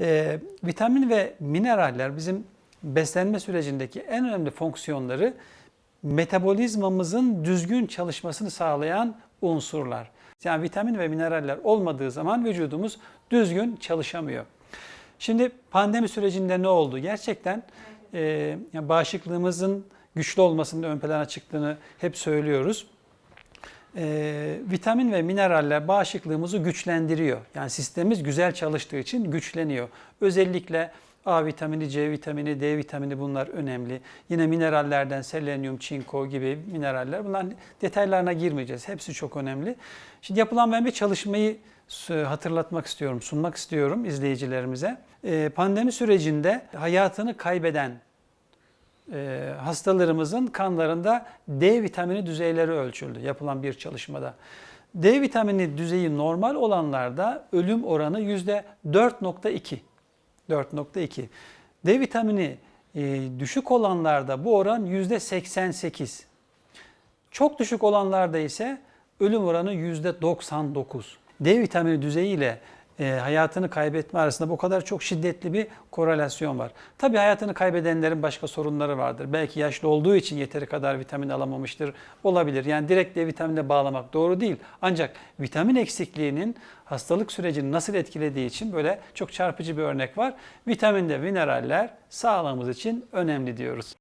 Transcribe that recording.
Ee, vitamin ve mineraller bizim beslenme sürecindeki en önemli fonksiyonları metabolizmamızın düzgün çalışmasını sağlayan unsurlar. Yani vitamin ve mineraller olmadığı zaman vücudumuz düzgün çalışamıyor. Şimdi pandemi sürecinde ne oldu? Gerçekten e, yani bağışıklığımızın güçlü olmasının ön plana çıktığını hep söylüyoruz. E, vitamin ve mineraller bağışıklığımızı güçlendiriyor. Yani sistemimiz güzel çalıştığı için güçleniyor. Özellikle A vitamini, C vitamini, D vitamini bunlar önemli. Yine minerallerden selenyum, çinko gibi mineraller. Bunların detaylarına girmeyeceğiz. Hepsi çok önemli. Şimdi yapılan ben bir çalışmayı hatırlatmak istiyorum, sunmak istiyorum izleyicilerimize. Ee, Pandemi sürecinde hayatını kaybeden e, hastalarımızın kanlarında D vitamini düzeyleri ölçüldü yapılan bir çalışmada. D vitamini düzeyi normal olanlarda ölüm oranı %4.2. 4.2. D vitamini e, düşük olanlarda bu oran %88. Çok düşük olanlarda ise ölüm oranı %99. D vitamini düzeyi ile e, hayatını kaybetme arasında bu kadar çok şiddetli bir korelasyon var. Tabii hayatını kaybedenlerin başka sorunları vardır. Belki yaşlı olduğu için yeteri kadar vitamin alamamıştır. Olabilir. Yani direkt D vitaminine bağlamak doğru değil. Ancak vitamin eksikliğinin hastalık sürecini nasıl etkilediği için böyle çok çarpıcı bir örnek var. Vitamin de mineraller sağlığımız için önemli diyoruz.